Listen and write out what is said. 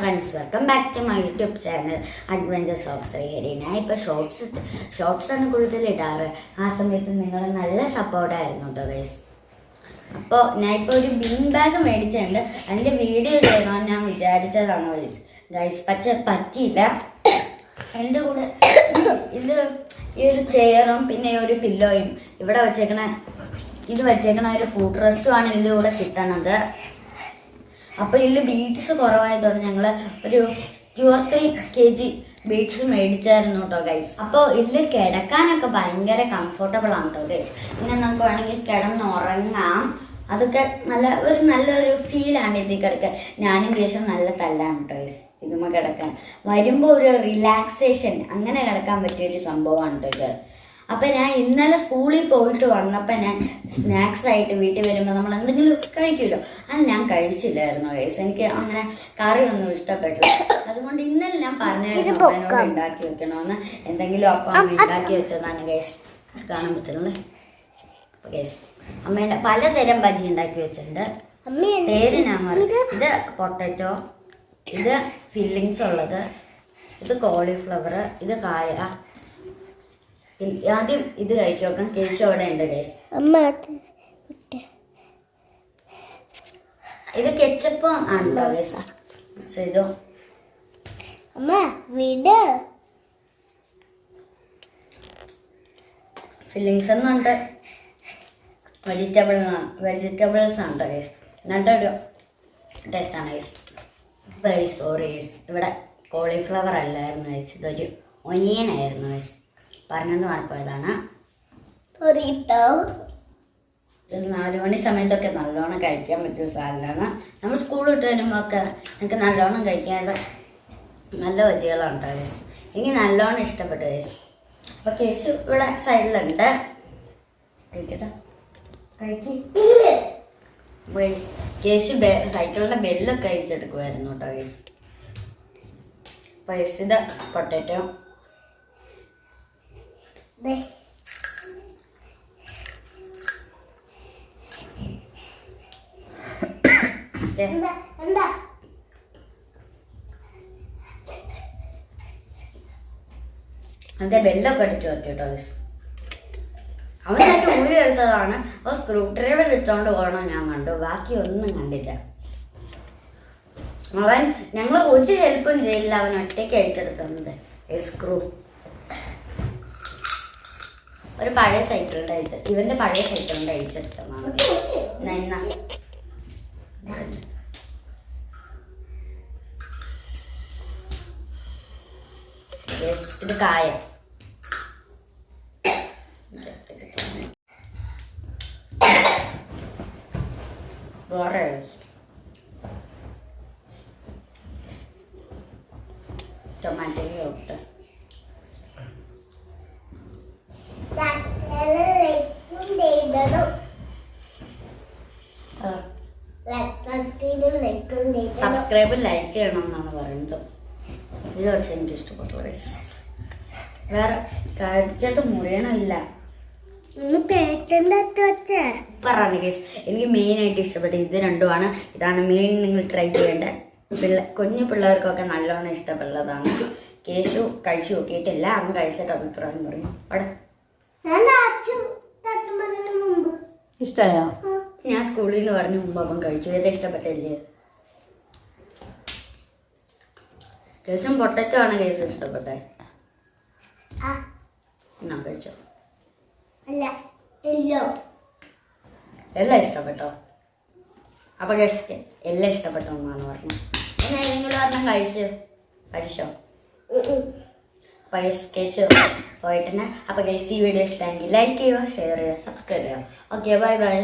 Friends welcome back to my YouTube channel adventures of Srihari ഞാൻ ഇപ്പോൾ shorts shorts ആണ് കൂടുതൽ ഇടാറ്. ആ സമയത്ത് നിങ്ങൾ നല്ല സപ്പോർട്ടായിരുന്നു കേട്ടോ ഗൈസ് അപ്പോൾ ഞാൻ ഇപ്പോൾ ഒരു ബീൻ ബാഗ് മേടിച്ചിട്ടുണ്ട്. അതിന്റെ വീഡിയോ ചെയ്യണമെന്ന് ഞാൻ വിചാരിച്ചതാണ് വിളിച്ചത് ഗൈസ് പക്ഷെ പറ്റിയില്ല. എന്റെ കൂടെ ഇത് ഈ ഒരു ചെയറും പിന്നെ ഒരു പില്ലോയും ഇവിടെ വെച്ചേക്കണ ഇത് വെച്ചേക്കണ ഒരു ഫുഡ് റെസ്റ്റുമാണ് ഇതിന്റെ കൂടെ കിട്ടണത്. അപ്പൊ ഇതിൽ ബീറ്റ്സ് കുറവായതോടെ ഞങ്ങൾ ഒരു two or three K G beets മേടിച്ചായിരുന്നു കേട്ടോ ഗൈസ് അപ്പോൾ ഇതിൽ കിടക്കാനൊക്കെ ഭയങ്കര കംഫർട്ടബിൾ ആണ് കേട്ടോ ഗൈസ് ഇങ്ങനെ നമുക്ക് വേണമെങ്കിൽ കിടന്നുറങ്ങാം അതൊക്കെ നല്ല ഒരു നല്ലൊരു ഫീലാണ് ഇതിൽ കിടക്കാൻ ഞാനും ശേഷം നല്ല തല്ലാണ് കേട്ടോ ഗൈസ് ഇതുമ്മ കിടക്കാൻ. വരുമ്പോൾ ഒരു റിലാക്സേഷൻ അങ്ങനെ കിടക്കാൻ പറ്റിയ ഒരു സംഭവമാണ് കേട്ടോ ഇത്. അപ്പൊ ഞാൻ ഇന്നലെ സ്കൂളിൽ പോയിട്ട് വന്നപ്പോൾ ഞാൻ സ്നാക്സ് ആയിട്ട് വീട്ടിൽ വരുമ്പോൾ നമ്മൾ എന്തെങ്കിലും കഴിക്കുമല്ലോ. അത് ഞാൻ കഴിച്ചില്ലായിരുന്നു വയസ്സ് എനിക്ക് അങ്ങനെ കറിയൊന്നും ഇഷ്ടപ്പെട്ടില്ല. അതുകൊണ്ട് ഇന്നലെ ഞാൻ പറഞ്ഞായിരുന്നു അപ്പനോട് ഉണ്ടാക്കി വെക്കണമെന്ന് എന്തെങ്കിലും അപ്പം ഉണ്ടാക്കി വെച്ചതാണ് ഗൈസ് കാണാൻ പറ്റുന്നത് ഗൈസ് അമ്മയുടെ പലതരം ബജി ഉണ്ടാക്കി വെച്ചിട്ടുണ്ട്. പേര് ഞാൻ. ഇത്? പൊട്ടറ്റോ ഇത് ഫില്ലിങ്സ് ഉള്ളത് ഇത് കോളിഫ്ലവർ ഇത് കായ ആദ്യം ഇത് കഴിച്ചു നോക്കാം. കേശു അവിടെ ഉണ്ട് ഗൈസ് അമ്മ ഇത് കെച്ചപ്പ് ആണല്ലോ ഗൈസ് ഇതോ. അമ്മ വിട്. ഫില്ലിങ്സ് ഒന്നും ഉണ്ട്. വെജിറ്റബിൾ വെജിറ്റബിൾസ് കേട്ടോ ഗൈസ് നല്ലൊരു ടേസ്റ്റാണ് ഗൈസ് വെരി സോറി ഗൈസ് ഇവിടെ കോളിഫ്ലവർ അല്ലായിരുന്നു ഗൈസ് ഇതൊരു ഒനിയൻ ആയിരുന്നു ഗൈസ് പറഞ്ഞത് മാറിപ്പോയതാണ് നാല് മണി സമയത്തൊക്കെ നല്ലോണം കഴിക്കാൻ പറ്റിയ സാധനമാണ്. നമ്മൾ സ്കൂളിൽ വിട്ട് വരുമ്പോൾ ഒക്കെ നിങ്ങൾക്ക് നല്ലോണം കഴിക്കാൻ നല്ല വജികളാണ് കേട്ടോ കേസ് എനിക്ക് നല്ലോണം ഇഷ്ടപ്പെട്ടു കേസ് അപ്പോൾ കേസ് ഇവിടെ സൈഡിലുണ്ട്. കഴിക്കട്ടെ. കഴിക്കി. ഗൈസ് കേശു സൈക്കിളിന്റെ ബെല്ലൊക്കെ അഴിച്ചെടുക്കുമായിരുന്നു കേട്ടോ ഗൈസ് പൈസ പൊട്ടേറ്റോ. എന്താ എന്താ? അതിന്റെ ബെല്ലൊക്കെ അടിച്ചു പറ്റിട്ടോ ഗസ് തന്നെ ഊരി എടുത്തതാണ്. അപ്പോൾ സ്ക്രൂ ഡ്രൈവർ എടുത്തോണ്ട് പോകണം ഞാൻ കണ്ടു. ബാക്കി ഒന്നും കണ്ടില്ല. അവൻ ഞങ്ങൾ ഒരു ഹെൽപ്പും ചെയ്യില്ല. അവൻ ഒറ്റയ്ക്ക് അയച്ചെടുക്കുന്നത് സ്ക്രൂ ഒരു പഴയ സൈക്കിളിന്റെ അയച്ച ഇവന്റെ പഴയ സൈക്കിളിന്റെ അയച്ചെടുത്തതാണ് നന്നാ. Yes, ഇത് കായം. Tomato yacht. സബ്സ്ക്രൈബ് ലൈക്ക് ചെയ്യണം എന്നാണ് പറയുന്നത്. ഇത് പക്ഷെ എനിക്ക് ഇഷ്ടപ്പെട്ടു റൈസ് വേറെ കഴിച്ചത് മുറിയണമില്ല സൂപ്പറാണ് കേസ് എനിക്ക് മെയിനായിട്ട് ഇഷ്ടപ്പെട്ട ഇത് രണ്ടുമാണ്. ഇതാണ് മെയിൻ നിങ്ങൾ ട്രൈ ചെയ്യേണ്ടത് പിള്ള കുഞ്ഞു പിള്ളേർക്കൊക്കെ നല്ലോണം ഇഷ്ടപ്പെട്ടതാണ് കേശു കഴിച്ചു നോക്കിയിട്ടില്ല. അവൻ കഴിച്ചിട്ട് അഭിപ്രായം പറയും. അവിടെ. ഇഷ്ടമായോ ഞാൻ സ്കൂളിൽ നിന്ന് പറഞ്ഞു മുമ്പ് അവൻ കഴിച്ചു. ഏതാ ഇഷ്ടപ്പെട്ടില്ലേ കേസും പൊട്ടറ്റോ ആണ് കേസ് ഇഷ്ടപ്പെട്ടെ. ആ. എന്നാ കഴിച്ചോ. അല്ല എല്ലോ. എല്ലാം ഇഷ്ടപ്പെട്ടോ? അപ്പൊ കേസ് എല്ലാം ഇഷ്ടപ്പെട്ടോ എന്നാണ് പറഞ്ഞത്. എന്നാ ഏതെങ്കിലും ഒരെണ്ണം കഴിച്ചു കഴിച്ചോ? കേസ് പോയിട്ടുണ്ട്. അപ്പോൾ ഗൈസ് ഈ വീഡിയോ ഇഷ്ടമെങ്കിൽ ലൈക്ക് ചെയ്യുക ഷെയർ ചെയ്യുക സബ്സ്ക്രൈബ് ചെയ്യുക. Okay bye bye